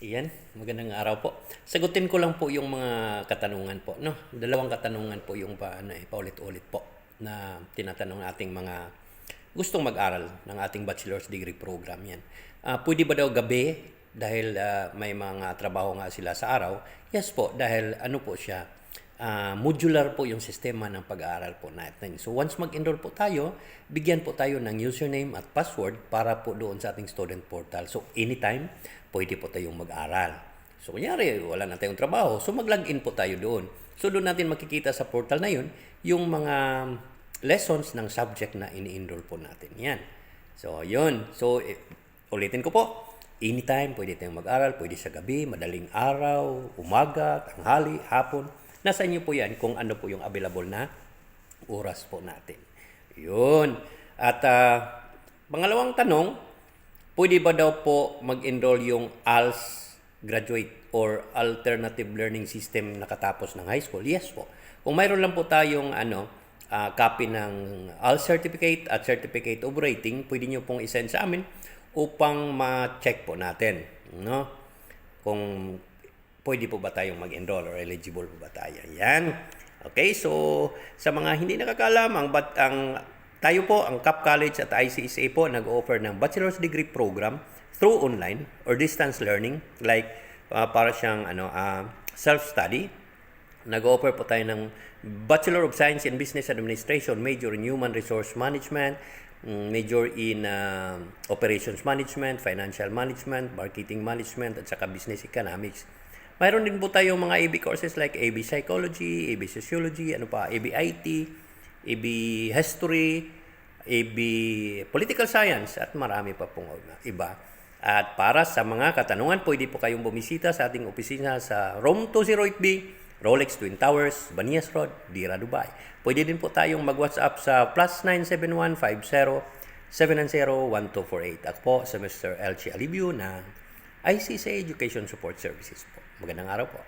Iyan, magandang araw po. Sagutin ko lang po yung mga katanungan po, no? Dalawang katanungan po yung pa, ano, eh, paulit-ulit po na tinatanong ating mga gustong mag-aral ng ating bachelor's degree program yan. Ah, pwede ba daw gabi dahil ah, may mga trabaho nga sila sa araw? Yes po, dahil ano po siya, ah, modular po yung sistema ng pag-aaral po natin. So once mag-enroll po tayo, bigyan po tayo ng username at password para po doon sa ating student portal. So anytime, pwede po tayong mag-aral. So kunyari, wala na tayong trabaho, so mag-login po tayo doon. So doon natin makikita sa portal na yun, yung mga lessons ng subject na ini-enroll po natin. Yan. So yun. So eh, ulitin ko po, anytime pwede tayong mag-aral, pwede sa gabi, madaling araw, umaga, tanghali, hapon. Nasa inyo po yan kung ano po yung available na oras po natin. Yun. At ah, pangalawang tanong, pwede ba daw po mag-enroll yung ALS graduate or alternative learning system nakatapos ng high school? Yes po. Kung mayroon lang po tayong ano, ah, copy ng ALS certificate at certificate of rating, pwede nyo pong isend sa amin upang ma-check po natin. No? Kung pwede po ba tayong mag-enroll or eligible po ba tayo. Yan. Okay, so sa mga hindi nakakaalam, ang, bat, ang tayo po, ang CAP College at ICSA po, nag-offer ng bachelor's degree program through online or distance learning like uh, para siyang ano, uh, self-study. Nag-offer po tayo ng Bachelor of Science in Business Administration, major in Human Resource Management, mm, major in uh, Operations Management, Financial Management, Marketing Management, at saka Business Economics. Mayroon din po tayong mga AB courses like AB Psychology, AB Sociology, ano pa, AB IT, AB History, AB Political Science, at marami pa pong iba. At para sa mga katanungan, pwede po kayong bumisita sa ating opisina sa Room 208B, Rolex Twin Towers, Banias Road, Dira, Dubai. Pwede din po tayong mag-WhatsApp sa plus 97150 790-1248. Ako po si Mr. Elchi Alibio ng ICC Education Support Services po. Magandang araw po.